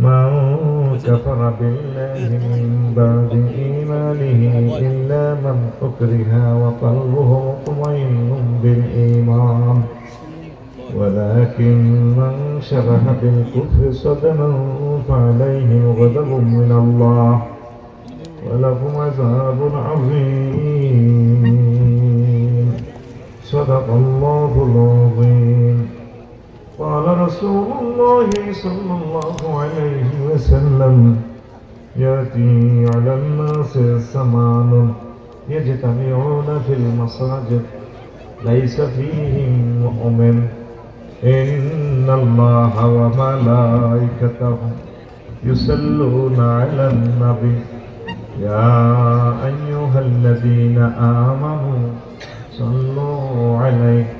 من كفر بالله من بعد إيمانه إلا من أكره وقلبه مطمئن بالإيمان. ولكن من شبه بالكفر صدما فعليهم غضب من الله. ولهم عذاب عظيم. صدق الله العظيم. قال رسول الله صلى الله عليه وسلم يأتي على الناس زمان يجتمعون في المساجد ليس فيهم مؤمن إن الله وملائكته يصلون على النبي. يا أيها الذين آمنوا صلوا عليه.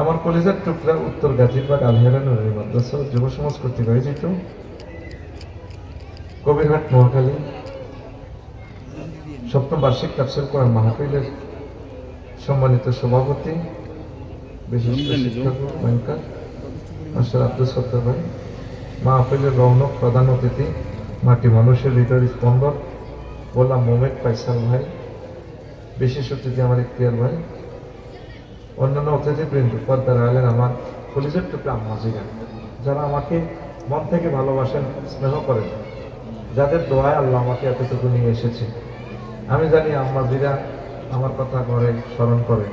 আমার কলেজের টুকরা উত্তর গাজীরবাগ আলহেরা নুরের মাদ্রাসা যুব সমাজ কর্তৃক আয়োজিত। কবিরহাট নোয়াখালী। সপ্তম বার্ষিক তাফসির কোরআন মাহফিলের সম্মানিত সভাপতি বিশিষ্ট শিক্ষক ব্যাংকার মাস্টার আব্দুল সত্তর ভাই। মাহফিলের রৌনক প্রধান অতিথি মাটি মানুষের হৃদয়ের স্পন্দন গোলাম মোমেদ পাইসাল ভাই। বিশেষ অতিথি আমার ইখতিয়ার ভাই। অন্যান্য অতিথিবৃন্দ পদ্মার আলেন আমার কলিজের টুকরা আম্মাজিরা যারা আমাকে মন থেকে ভালোবাসেন, স্নেহ করেন। যাদের দোয়ায় আল্লাহ আমাকে এতটুকু নিয়ে এসেছে আমি জানি আম্মাজিরা আমার কথা করে স্মরণ করে।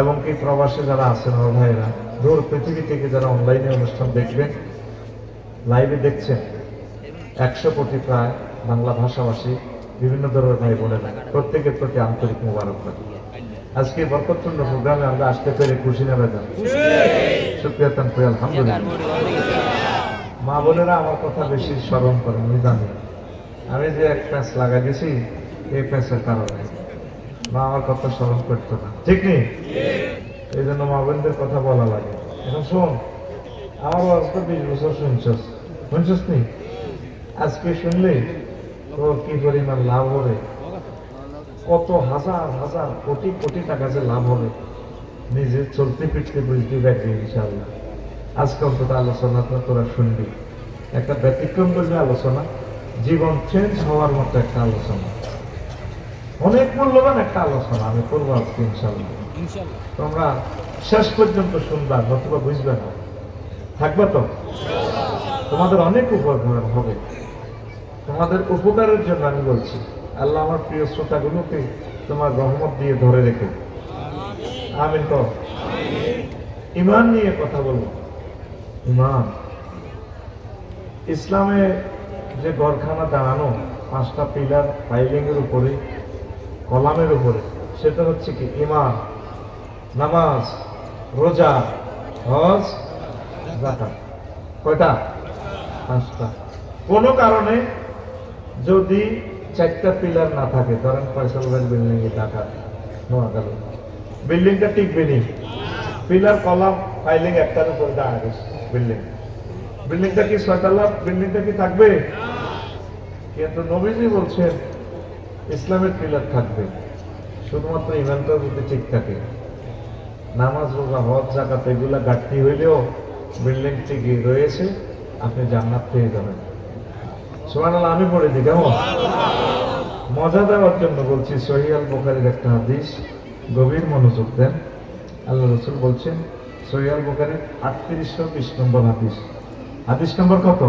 এবং কি প্রবাসে যারা আছেন, আমার ভাইয়েরা, দূর পৃথিবী থেকে যারা অনলাইনে অনুষ্ঠান দেখবেন লাইভে দেখছেন, একশো কোটি প্রায় বাংলা ভাষাভাষী বিভিন্ন ধরনের ভাই বোনেরা প্রত্যেকের প্রতি আন্তরিক মোবারকবাদ। আজকে বরকতপূর্ণ প্রোগ্রামে আমরা আসতে পেরে খুশি না যান শুক্রিয়া তান করি আলহামদুলিল্লাহ। মা বোনেরা আমার কথা বেশি স্মরণ করেন, আমি জানি। আমি যে এক প্যাঁচ লাগাই দিয়েছি এই প্যাঁচের কারণে। মা আমার কথা স্মরণ করতো না। ঠিক নেই? এই জন্য মা বোনদের কথা বলা লাগে। এখন শোন আমার আজ তো বিশ বছর শুনছস। শুনছস নি? আজকে শুনলে তোর কি পরিমাণ লাভ হবে? কত হাজার হাজার কোটি কোটি টাকা যে লাভ হবে নিজে চলতে ফিরতে বুঝতে দেখবি ইনশাল্লাহ আজকে অন্তত আলোচনাটা তোরা শুনবি। একটা ব্যতিক্রম করবে আলোচনা জীবন চেঞ্জ হওয়ার মতো একটা আলোচনা। অনেক মূল্যবান একটা আলোচনা আমি করব আজকে ইনশাল্লাহ তোমরা শেষ পর্যন্ত শুনবা নতুবা বুঝবে না। থাকবে তো? তোমাদের অনেক উপকার হবে। তোমাদের উপকারের জন্য আমি বলছি। আল্লাহ আমার প্রিয় শ্রোতাগুলোকে তোমার রহমত দিয়ে ধরে রেখে। আমিন তো ইমান নিয়ে কথা বলব। ইমান। ইসলামে যে গড়খানা দাঁড়ানো, পাঁচটা পিলার পাইলিং এর উপরে, কলামের উপরে, সেটা হচ্ছে কি ইমান। নামাজ, রোজা, হজ কয়টা? পাঁচটা। কোনো কারণে যদি চারটা পিলার না থাকে, ধরেন ফয়সাল ভাই বিল্ডিং এ ঢাকা, নোয়াখালী। বিল্ডিংটা টিকবে নি। পিলার কলাম ফাইলিং একটার উপর দাঁড়া গেছে বিল্ডিং বিল্ডিংটা কি ছয়তলা? বিল্ডিংটা কি থাকবে? কিন্তু নবীজি বলছেন, ইসলামের পিলার থাকবে। শুধুমাত্র ইমানটার যদি ঠিক থাকে। নামাজ, রোজা, হজ জাকাত এগুলা ঘাটতি হইলেও বিল্ডিং ঠিকই রয়েছে, আপনি জান্নাত পেয়ে যাবেন। সোমান আমি পড়ে দিই কেমন মজা দেওয়ার জন্য বলছি সহিয়াল বোকারের একটা হাদিস গভীর মনোযোগ দেন আল্লাহ রসুল বলছেন সহিয়াল বোকারের আটত্রিশশো বিশ নম্বর হাদিস হাদিস নম্বর কত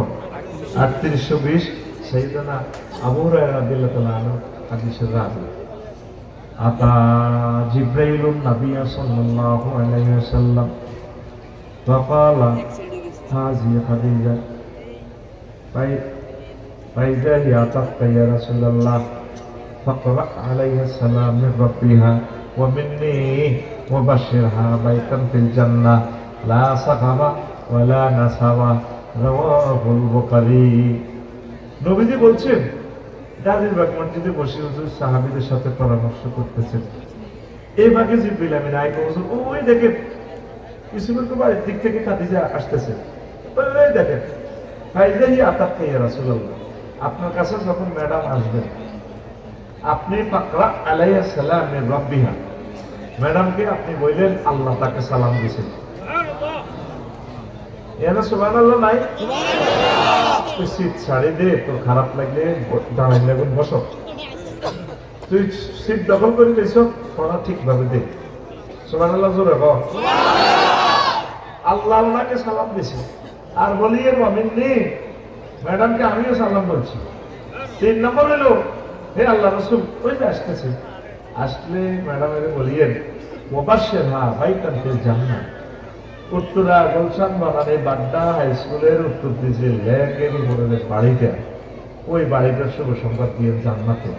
আটত্রিশশো বিশ সেইদানা আবু রাদিল্লাহ তালা আনু হাদিসের রাবি আতা জিব্রাইলুন নাবিয়া সাল্লাল্লাহু আলাইহি ওয়াসাল্লাম فقال هذه خديجة فإ- فإذا هي أتتك يا رسول الله فاقرأ عليها السلام من ربها ومني وبشرها بيتا في الجنة لا سقم ولا نسب رواه البخاري নবীজি বলছেন গাজীর বাগ মসজিদে বসে হুজুর সাহাবীদের সাথে পরামর্শ করতেছেন এই ভাগে জিব্রিল আমি নাই হুজুর ওই দেখেন কিছুক্ষণ তো বাড়ির দিক থেকে খাদিজা আসতেছে ওই ওই দেখেন ফাইজাহি আতাক্কা ইয়া রাসূলুল্লাহ আপনার কাছে যখন ম্যাডাম আসবেন আপনি পাকরা আলাইয়া সালামের রব্বিহা। ম্যাডামকে আপনি বললেন আল্লাহ তাকে সালাম দিয়েছেন। এখানে সুবান আল্লাহ নাই? তুই সিট ছাড়ি দে তোর খারাপ লাগলে ব- দাঁড়াই লাগুন বস। তুই সিট দখল করে দিয়েছ পড়া ঠিকভাবে দে। সুবান আল্লাহ জোরে বল আল্লাহ ওনাকে সালাম দিছে আর বলি এর মমিন নেই। ম্যাডামকে আমিও সালাম বলছি। তিন নম্বর হলো, হে আল্লাহ রসুল, ওই যে আসতেছে। আসলে ম্যাডামের বলিয়েন মোবাসের হা ভাই কান্তের জান্না উত্তরা গুলশান বানানে বাড্ডা হাই স্কুলের উত্তর দিছে ল্যাঙ্গের উপরে বাড়িটা, ওই বাড়িটার শুভ সংবাদ দিয়ে জান্নাতে।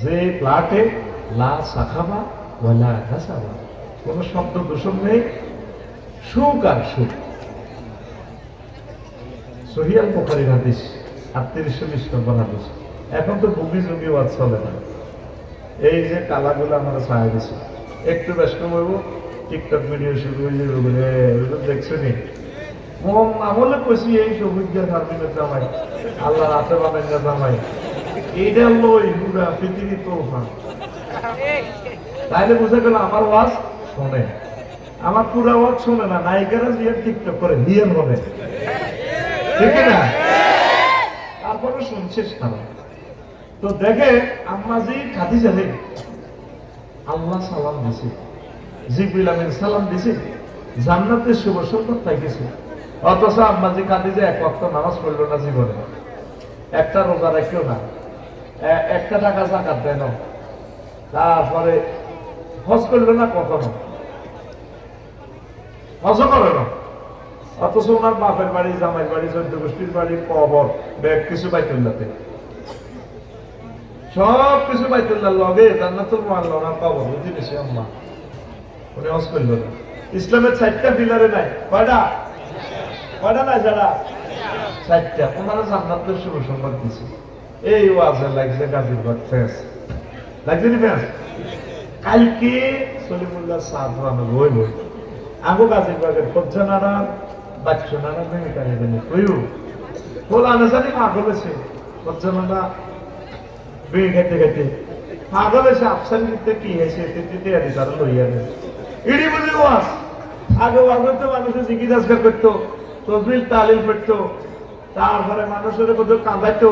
যে ফ্ল্যাটে লা শাখাবা ওয়ালা হাসাবা কোনো শব্দ দূষণ নেই। সুখ আর সুখ। সহিয়াল পোখারির হাদিস আটত্রিশশো বিশ নম্বর হাদিস এখন তো বুগি যুগি ওয়াজ চলে না। এই যে কালাগুলো আমরা ছায়া দিছি। একটু ব্যস্ত হইব, টিকটক ভিডিও শুরু হয়ে যাবে এগুলো দেখছ নি মন আমলে কইছি এই সবুজের ফার্মিনের জামাই আল্লাহ রাতে বাবেন না জামাই। এইটা হলো পুরা পৃথিবী তোফান। তাইলে বুঝে গেল আমার ওয়াজ শোনে। আমার পুরা ওয়াজ শোনে না, নায়িকারা দিয়ে টিকটক করে বিয়ের হবে। তারপরে শুনছিস তো দেখে খাদি জানে আল্লাহ সালাম দিছে। জিবরিল আমিন সালাম দিছে। শুভ অথচ আম্মাজি কাঁদি যে এক ওয়াক্ত নামাজ পড়ল না জীবনে। একটা রোজা রাখিও না। একটা টাকা জাকাত দেয় না। তারপরে হজ করল না কখনো? হজ করে না। অথচ ওনার বাপের বাড়ি জামাই বাড়ি চৈদ্দ গোষ্ঠীর বাড়ি, কবর ব্যাগ কিছু বাইতুল্লাতে সব কিছু বাইতুল্লাহ লগে, জান্নাতুল মানল না কবর বুঝি বেশি আম্মা? উনি হজ করল না। ইসলামের চারটা পিলারে নাই। কয়টা? কয়টা নাই যারা? চারটা। ওনারা জান্নাতের শুভ সংবাদ দিছে। এই ওয়াজে লাগছে গাজীরবাগ ফেস। লাগছে নি ফেস? কালকে সলিমুল্লাহ সাহাবান বই বই আগো গাজীরবাগের খোঁজা নাড়া হয়েছে খোঁজা নাড়া ভেঙে। খেতে খেতে পাগল হয়েছে আফসান দিতে কি হয়েছে তিতে আদি তারা লইয়া নেই ইডি ওয়াজ আগে হইতো মানুষের জিজ্ঞাসা করতো তসবিল তালিল পড়তো, তারপরে মানুষের কোথাও কাঁদাইতো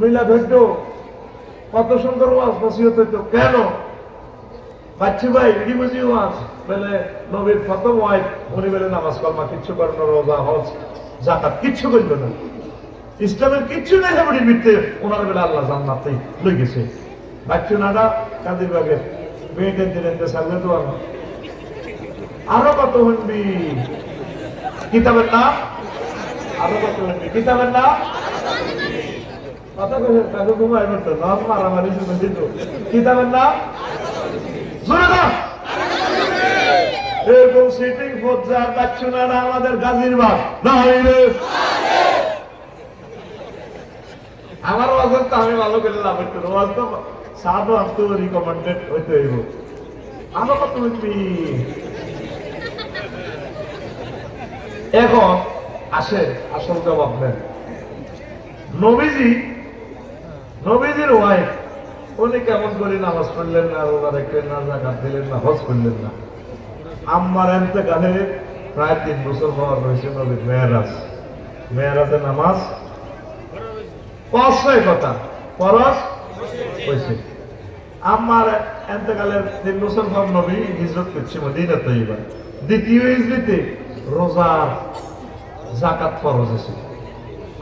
মিলা ধরতো কত সুন্দর ওয়াজ নসিহত হইতো। কেন? বাচ্চু ভাই ইডি বুঝি ওয়াজ বলে নবীর প্রথম ওয়াইফ উনি বলে নামাজ কলমা কিচ্ছু করল না, রোজা হজ জাকাত কিচ্ছু করল না। ইসলামের কিচ্ছু নেই হেবড়ির ভিত্তে ওনার বেলা আল্লাহ জান্নাতে লই গেছে। বাচ্চু নাডা কাদির বাগের মেয়েদের সামনে তো আরও কত হনবি? কিতাবের নাম আরও কত হনবি? কিতাবের নাম কথা ঘুমাই করতো নাম মারামারি এরকম ফজ্জার বাচ্চু নানা আমাদের বাগ না হইলে আমার তো আমি ভালো করে লাভ ওয়াজ তো সাধু রিকমেন্ডেড হইতে হইব। আমার কত হইবি এখন আসে আসল জবাব নেন নবীজি, নবীজির ওয়াইফ উনি কেমন করে নামাজ পড়লেন না, রোজা রাখলেন না, জাকাত দিলেন না, হজ করলেন না। আম্মার এতেকালে প্রায় তিন বছর পর রয়েছে নবীর মেয়েরাজ। মেয়েরাজের নামাজ পাঁচশোয় কথা পরশ হয়েছে। আমার এতেকালের তিন বছর পর নবী হিজরত করছে মদিনা তৈবা দ্বিতীয় হিজরিতে রোজা, জাকাত ফরজ আছে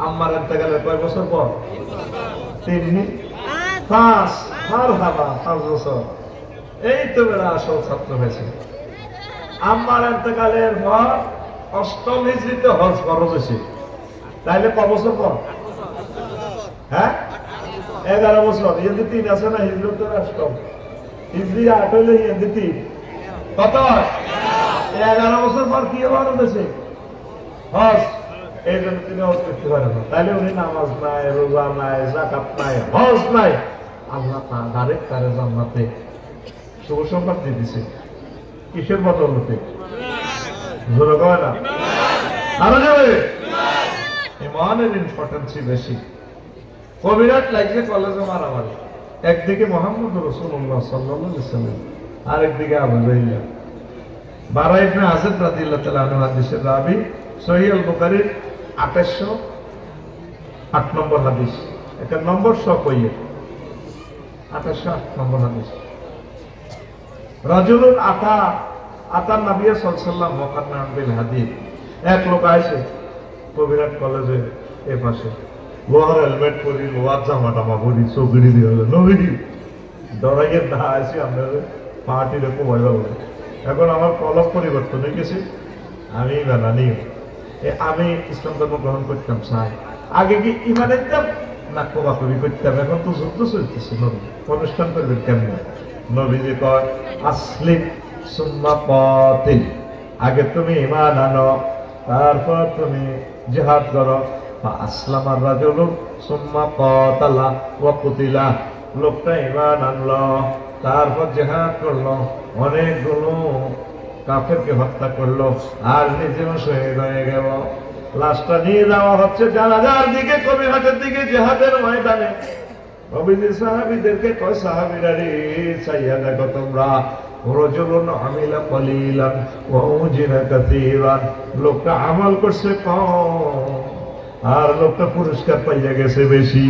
আমার এতেকালের কয় বছর পর? তিন পাঁচ হার হাবা, পাঁচ বছর। এই তো আসল ছাত্র হয়েছে। আমার এতেকালের পর অষ্টম হিজড়িতে হজ ফরজ হয়েছে। তাইলে ক বছর পর? হ্যাঁ? এগারো বছর। হিন্দি তিন আছে না? হিজরতের অষ্টম। হিজড়ি আট হইলে হিন্দি তিন। কত? এগারো বছর পর কি হওয়ার হয়েছে হজ। এই জন্য তিনি উনি নামাজ নাই, রোজা নাই জাকাত নাই, হজ নাই। আল্লাহ তা ডাইরেক্ট তারে জান্নাতে কয় না? আরও ইম্পর্টেন্সই বেশি। কবিরাট লাগছে কলেজে মারামারি। একদিকে মোহাম্মদ রসুল্লাহ সাল্লাহ সাল্লাম, আরেকদিকে আবু জাইল্লা বারা ইবনে আজাদ রাদিয়াল্লাহু তাআলা আনহু হাদিসের রাবি 2800 আট নম্বর হাদিস। একটা নম্বর সহ কইয়ে 2808 নম্বর হাদিস। রাজুলুন আতা, আতার নবিয়া সাল্লাল্লাহু মুকান্নাম বিল হাদিস এক লোক আইছে কবিরাট কলেজে এ পাশে। লোহার হেলমেট পরি, লোহার জামা টামা পরি, চৌকড়ি দিয়ে হলো নবী ডরাইয়ের না আইসি আপনাদের পার্টির কোবাই বলে। এখন আমার কলম পরিবর্তন হয়ে গেছে। আমি বানানি আমি ইসলাম ধর্ম গ্রহণ করতাম চাই আগে কি ইমান একদম না কোবাকবি করতাম। এখন তো যুদ্ধ চলতেছে, নবী। অনুষ্ঠান করবেন কেমন? নবী যে কয়, আসলিম সুম্মা পতিল আগে তুমি ইমান আনো, তারপর তুমি জিহাদ করো। আসলামার রাজুল সুম্মা কতালা ওয়া কুতিলা। লোকটা ইমান আনলো, তারপর জেহাদ করল। অনেকগুলো কাফেরকে হত্যা করল। আর নিজেও শহীদ হয়ে গেল। লাশটা নিয়ে যাওয়া হচ্ছে জানাজার দিকে, কবিরহাটের দিকে, জেহাদের ময়দানে। নবীজি সাহাবীদেরকে কয়, সাহাবীরা রে, চাইয়া দেখো তোমরা আমিলা কলিলান লোকটা আমল করছে কম, আর লোকটা পুরস্কার পাইয়া গেছে বেশি।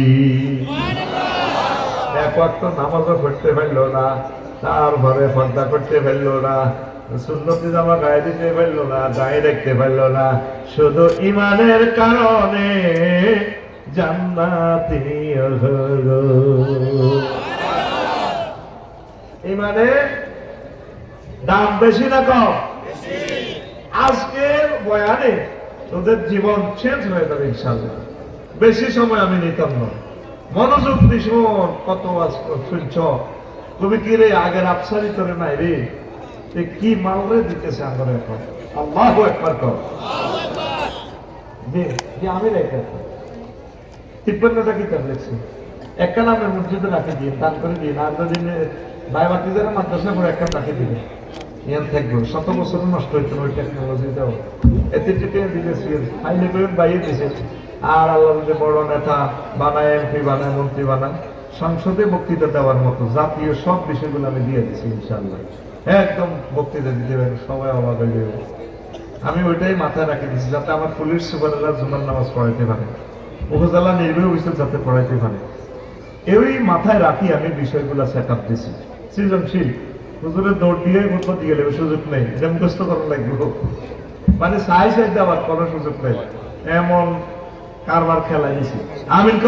এক ওয়াক্ত নামাজও পড়তে পারল না, তারপরে পর্দা করতে পারল না। সুন্নতি জামা গায়ে দিতে পারল না, গায়ে দেখতে পারল না। শুধু ইমানের কারণে জান্নাতি হলো। ইমানে দাম বেশি না কম? আজকের বয়ানে তোদের জীবন চেঞ্জ হয়ে যাবে ইনশাল্লাহ বেশি সময় আমি নিতাম না। মনোযোগ ভীষণ কত আজ শুনছ? তুমি কি রে আগের আফসারি তোরে নাই রে? এ কি মালরে দিতেছে আমার এখন আল্লাহ একবার আমি রেখে তিপ্পান্নটা কিতাব লেখছি। একটা নামের মসজিদে রাখে দিয়ে, দান করে দিয়ে আর যদি ভাই বাতি যারা মাদ্রাসা করে একটা রাখে দিবে ইয়ান থাকব, শত বছর নষ্ট না ওই টেকনোলজিটাও এতে যেটা দিয়েছি ফাইলে করে বাইরে দিয়েছে আর আল্লাহ যে বড় নেতা বানায় এমপি বানায়, মন্ত্রী বানায়, সংসদে বক্তৃতা দেওয়ার মতো জাতীয় সব বিষয়গুলো আমি দিয়ে দিচ্ছি ইনশাল্লাহ একদম বক্তৃতা দিতে পারি সবাই অবাক হয়ে যাবে। আমি ওইটাই মাথায় রাখি দিচ্ছি যাতে আমার পুলিশ সুপারেরা জুমার নামাজ পড়াইতে পারে। উপজেলা নির্বাহী অফিসার যাতে পড়াইতে পারে। এই মাথায় রাখি আমি বিষয়গুলো সেট আপ দিছি। সৃজনশীল। হুজুরের দৌড় দিয়ে মতো দিয়ে গেলে সুযোগ নেই মুখস্থ করা লাগবে। মানে সাই সাই দেওয়ার কোনো সুযোগ নেই। এমন কারবার খেলা দিছি। আমিন ক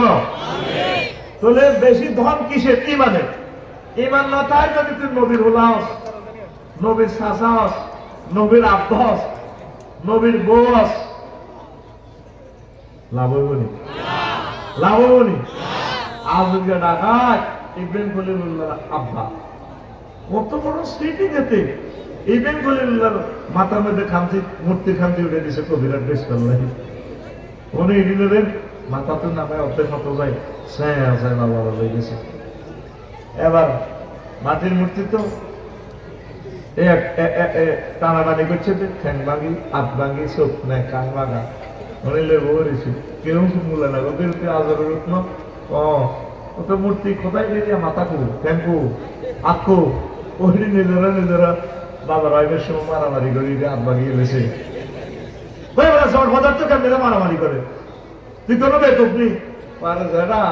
তাহলে বেশি ধন কিসের? ইমানে ইমান না তাই যদি তুই নবীর হলাস। নবীর শাসাস নবীর আব্বাস, নবীর বস। লাভ হইব নি? লাভ হইব নি? আজকে ডাকাত ইব্রাহিম খলিলুল্লাহ আব্বা। কত বড় স্মৃতি যেতে ইব্রাহিম খলিলুল্লাহর মাথার মধ্যে খামতি মূর্তির খামতি উঠে দিছে কবিরাট বেশ করলাই উনি ইডিলের মাথা তো নামে অর্ধেক মতো যায়। স্যাঁ স্যাঁ বাবা গেছে এবার মাটির মূর্তি তো টানাটানি করছে ঠ্যাং ভাঙি হাত ভাঙি চোখ নেয় কান ভাঙা অনেলে বলেছি কেউ শুনলে না ওদের আজর রত্ন ও ওটা মূর্তি কোথায় দিয়ে মাথাকু ট্যাঙ্কু আকু ওই নিজেরা নিজেরা বাবা রাইবের সময় মারামারি করি হাত পদার্থ কেন মারামারি করে? তুই কোনো বেকুব নেই। মানে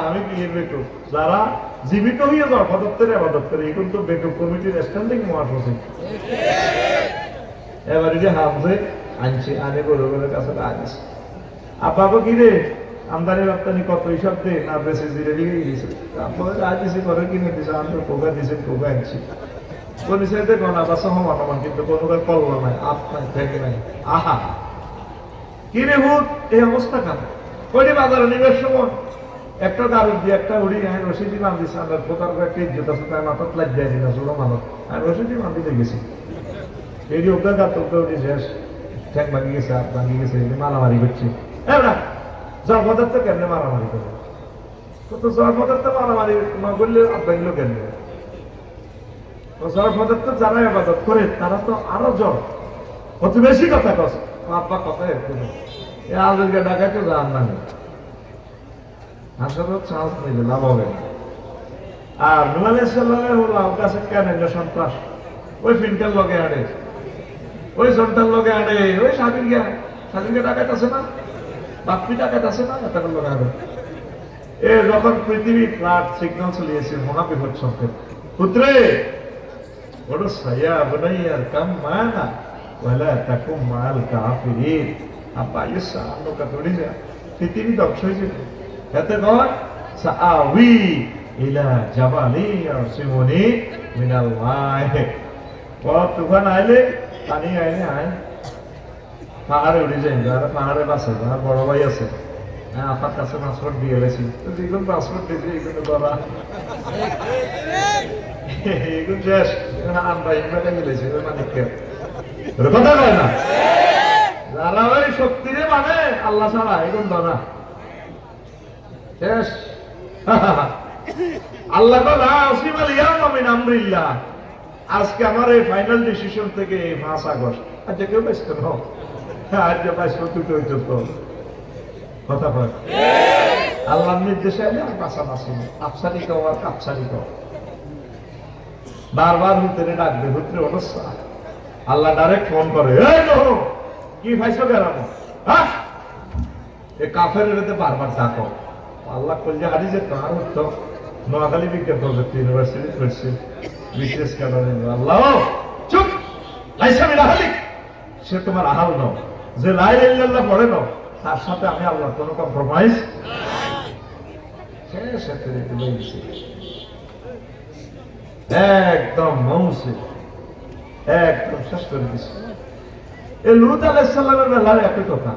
আমি কি বেকুব যারা জীবিত হয়ে পদার্থের আবাদত করে এখন তো বেকুব কমিটির স্ট্যান্ডিং মহাসচিব। এবার যে হামছে আনছে, আনে গরু গরুর কাছে আনছে আব্বাকে কি রে? আমদানি রপ্তানি কত এইসব দে? না, বেশি জিরে দিয়ে দিয়েছে আপনাদের আজ করে কিনে দিছে আমি কোকা দিয়েছে কোকা আনছি। কোন সাইডে কোন আবার সহ মানমান কিন্তু কোনো কল্লা নাই, আপ থেকে নাই। আহা! কি রে ভূত এই অবস্থা কেন কইনি বাজারে নিবের সময়। একটা দারুণ দিয়ে একটা উড়ি আমি রশিদি মান দিছে আমার কোথার একটা ইজ্জত আছে, তাই মাথাত লাগ দেয় দিনা ছোট মানুষ। আমি রশিদি মান দিতে গেছি। এই যে ওকে গাত, ওকে উঠে শেষ। ঠ্যাং ভাঙি গেছে, হাত ভাঙি গেছে মারামারি করছে। হ্যাঁ না পদার্থ কেমনে মারামারি করে কত জ্বর পদার্থ মারামারি না করলে আব্বাইগুলো কেমনে? তো জ্বর পদার্থ যারা আবাদত করে, তারা তো আরও জ্বর কত বেশি কথা কস আব্বা কথা একটু এ আজকে ডাকাই যান না আসলে চান্স নিলে লাভ হবে আর নুয়ালে সাল্লামে হলো আমার কাছে কেন সন্ত্রাস? ওই ফিনকার লগে আড়ে। ওই সন্তান লগে আড়ে। ওই গিয়া স্বাধীন গিয়া আছে না। বাপ্পি ডাকাত আছে না এটা লগে আড়ে। এ যখন পৃথিবী ফ্লাট সিগন্যাল চলিয়েছে বিপদ সংকেত পুত্রে বড় সায়া বনাইয়ার কাম মানা, ওয়ালা তাকুম মাল কাফিরিন। নৌকা দৌড়ে যা পৃথিবী ধ্বংস হয়ে যাবে এতে কর সাআউই ইলা জাবালি ইয়াসিমুনি মিনাল মায় বড় তুফান আইলে পানি আইলে আয় পাহাড়ে উঠে যাই যারা পাহাড়ে বাসে যারা বড় ভাই আছে হ্যাঁ আপনার কাছে পাসপোর্ট দিয়ে গেছি তো যেগুলো পাসপোর্ট দিয়েছি এগুলো করা এগুলো শেষ আমরা ইনভাইটে গেলেছি ওরা কথা কয় না যারা ওই শক্তিরে মানে আল্লাহ ছাড়া এগুলো ধরা? শেষ। আল্লাহ আমরিল্লাহ। আজকে আমার এই ফাইনাল ডিসিশন থেকে এই পাঁচ আগস্ট। আজকে কেউ ব্যস্ত ন? আজ যে বাইশ দুটো হইতো কথা আল্লাহর নির্দেশে কও বারবার ডাকবে অবস্থা। আল্লাহ ডাইরেক্ট ফোন করে কি ভাইছো হ্যাঁ? এ কাফের এতে বারবার আল্লাহ কলজা হারি যে তার উঠতো নোয়াখালী বিজ্ঞান প্রযুক্তি ইউনিভার্সিটি পড়ছে বিশেষ কারণে আল্লাহ। চুপ! লাইসামি রাহালিক সে তোমার আহাল নাও। যে লাই ইল্লাল্লাহ পড়ে তার সাথে আমি আল্লাহ কোনো কম্প্রোমাইজ একদম মৌসে একদম শেষ করে এই লুত আলাইসাল্লামের বেলায় একই কথা।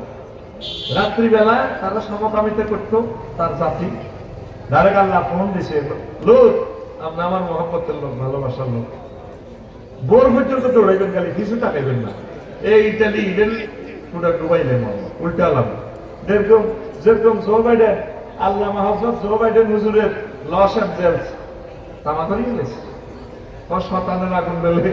রাত্রিবেলায় তারা সমকামিতা করতো, তার জাতি। ডাইরেক্ট আল্লাহ ফোন দিছে? লুত, আপনি আমার মহব্বতের লোক, ভালোবাসার লোক। বোর পর্যন্ত দৌড়াইবেন খালি, কিছু টাকাইবেন না। এই ইটালি ইডেন পুরো ডুবাইলেন উল্টা লাভ। যেরকম যেরকম জো বাইডেন আল্লাহ মাহফুজ জো বাইডেন হুজুরের লস অ্যাঞ্জেলস। তামা করে গেছে শতানের আগুন বেলে।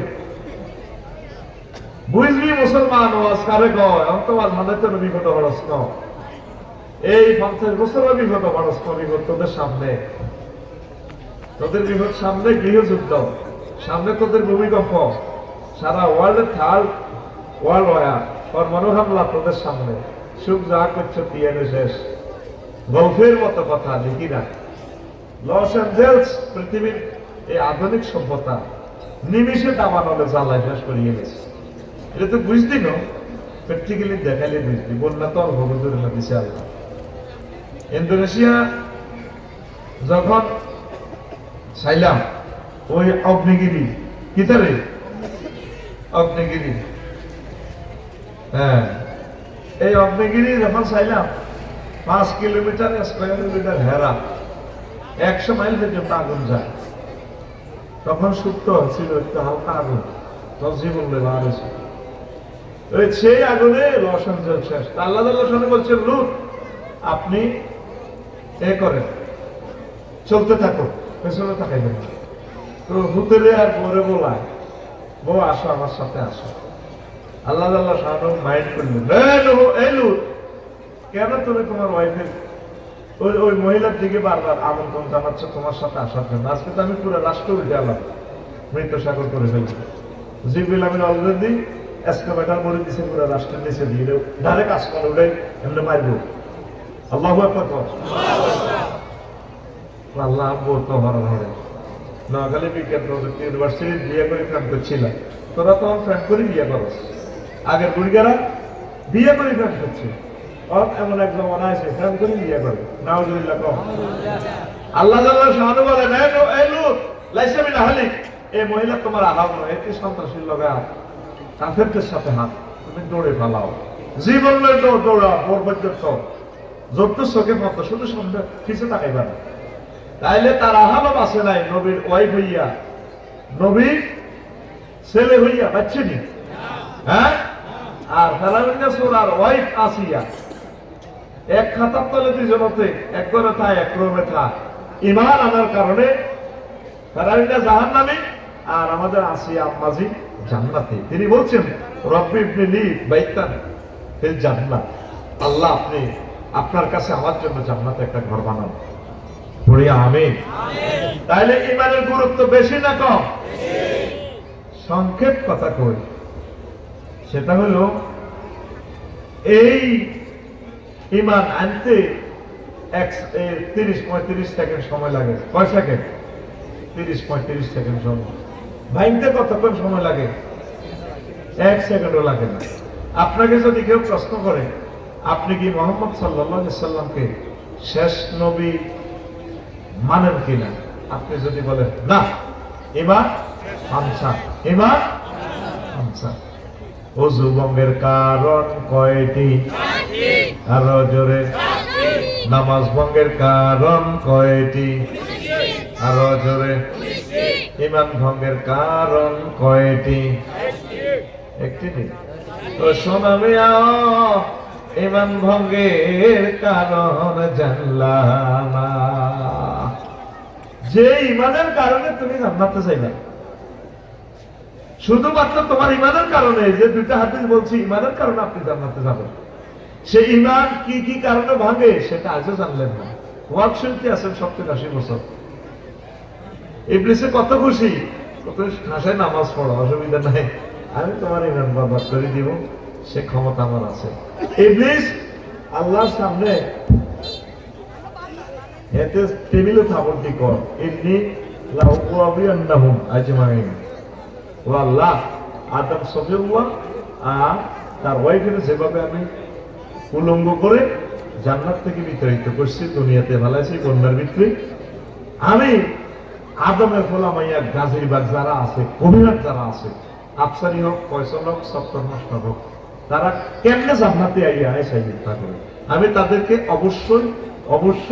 বুঝবি মুসলমান ওয়াজ কারে কয়? অন্ত ওয়াজ মানে তো বিপদ হরস ন এই পঞ্চাশ বছর বিপদ হরস ন বিপদ তোদের সামনে। তোদের বিপদ সামনে গৃহযুদ্ধ। সামনে তোদের ভূমিকম্প। সারা ওয়ার্ল্ডের থার্ড ওয়ার্ল্ড ওয়ার পরমাণু হামলা তোদের সামনে। সুখ যা করছ পিয়ানো শেষ। গল্পের মতো কথা, লিখি না। লস অ্যাঞ্জেলস পৃথিবীর এই আধুনিক সভ্যতা নিমিষে দাবানলে জ্বালায় শেষ করিয়ে গেছে এটা তো বুঝতি না? প্র্যাকটিক্যালি দেখালে বুঝতি বন্যা তো অল্প করে আল্লাহ ইন্দোনেশিয়া, যখন চাইলাম ওই অগ্নিগিরি, কিতারে? অগ্নিগিরি। হ্যাঁ এই অগ্নিগিরি যখন চাইলাম পাঁচ কিলোমিটার, স্কোয়ার কিলোমিটার হেরা। একশো মাইল পর্যন্ত আগুন যায়। তখন সুপ্ত ছিল একটু হালকা আগুন। তখন জীবন বার হয়েছে। সেই আগুনে রসন জল শেষ তা আল্লাহ রসনে বলছেন লুট আপনি এ করেন। চলতে থাকো পেছনে থাকাইবেন তো হুতেলে আর পরে বলায় বউ আসো আমার সাথে আসো। আল্লাহ আল্লাহ সাহায্য মাইন্ড করলেন লুট, কেন তুমি তোমার ওয়াইফের ওই ওই মহিলার দিকে বারবার আমন্ত্রণ জানাচ্ছ তোমার সাথে আসার জন্য? আজকে তো আমি পুরো রাষ্ট্র উঠে এলাম মৃত সাগর করে ফেলি জিবিল আমিন অলরেডি এসকাভেটার মরে দিছে, পুরো রাষ্ট্রের নিচে দিয়ে দেও। ডাইরেক্ট আসমান উঠে এমনি মারবো। আল্লাহ কর। আল্লাহ বলতো হরণ হরে। নোয়াখালী বিজ্ঞান প্রযুক্তি ইউনিভার্সিটি বিয়ে করে ফ্যান করছিলাম। তোরা তো ফ্যান করে বিয়ে করস আগের বুড়িগারা বিয়ে করে ফ্যান করছে। এমন এক জমানা আছে ফ্যান করে বিয়ে করে। নাউজুবিল্লাহ কম আল্লাহ জাল্লাহ শাহানু বলেন এই লোক লাইসামি না এই মহিলা তোমার আহাব নয়, এটি সন্ত্রাসীর লগে কাফেরদের সাথে হাত, তুমি দৌড়ে পালাও। জীবন লই দৌড়, বোর পর্যন্ত যত চোখে মতো, শুধু সন্দেহ কিছু তাকাইবা না। তাইলে তার আহাবাব আছে নাই, নবীর ওয়াইফ হইয়া। নবীর ছেলে হইয়া বাচ্চা নি? হ্যাঁ? আর ফেরাউন্না সুরার ওয়াইফ আসিয়া। এক খাতার তলে দুজনতে, এক করে থা এক রুমে থা ইমান আনার কারণে ফেরাউন্না জাহান নামে আর আমাদের আসিয়া আম্মাজি জান্নাতে। তিনি বলছেন রব্বি ইবনে লি বাইতান ফিল জান্নাত। আল্লাহ আপনি আপনার কাছে আমার জন্য জান্নাতে একটা ঘর বানান। পড়ি আমিন। তাইলে ইমানের গুরুত্ব বেশি না কম? সংক্ষেপ কথা কই। সেটা হলো এই ইমান আনতে এক তিরিশ পঁয়ত্রিশ সেকেন্ড সময় লাগে। কয় সেকেন্ড? তিরিশ পঁয়ত্রিশ সেকেন্ড সময়। ভাঙতে কতক্ষণ সময় লাগে? এক সেকেন্ডও লাগে না। আপনাকে যদি কেউ প্রশ্ন করে, আপনি কি মোহাম্মদ সাল্লাহ সাল্লামকে শেষ নবী মানেন কিনা? আপনি যদি বলেন, না, এবার হামসা এবার হামসা ও যুবঙ্গের কারণ কয়টি? আরও জোরে। নামাজ ভঙ্গের কারণ কয়টি? আরও জোরে। ইমান ভঙ্গের কারণ কয়টি? একটি তো শোনাবে ইমান ভঙ্গের কারণ জানলাম যে ইমানের কারণে তুমি জান্নাতে চাইবে শুধুমাত্র তোমার ইমানের কারণে, যে দুইটা হাদিস বলছি, ইমানের কারণে আপনি জান্নাতে যাবেন। সে ইমান কি কি কারণে ভাঙে, সেটা আজও জানলেন না। ওয়াক আছেন সত্তর আশি বছর। ইবলিসে কত খুশি কত ঠাসায় নামাজ পড়ো, অসুবিধা নাই। আমি তোমার ইমান বরবাদ করে দিব, সে ক্ষমতা আমার আছে। ইবলিস আল্লাহর সামনে এতে টেবিলে থাপড়টি কর। ইন্নি লাউকুয়াবিয়ান্নাহুম আজমাইন। ও আল্লাহ, আদম সফিউল্লাহ আর তার ওয়াইফের যেভাবে আমি উলঙ্গ করে জান্নাত থেকে বিতাড়িত করছি, দুনিয়াতে ভালাইছি কন্যার ভিতরে আমি আদমের ফোলা মাইয়া গাজীর বাগ যারা আছে কবিরাট যারা আছে, আফসারি হোক, ফয়সল হোক সপ্তর হোক, তারা কেমনে জান্নাতে আইয়া আয় সাই করে? আমি তাদেরকে অবশ্যই অবশ্যই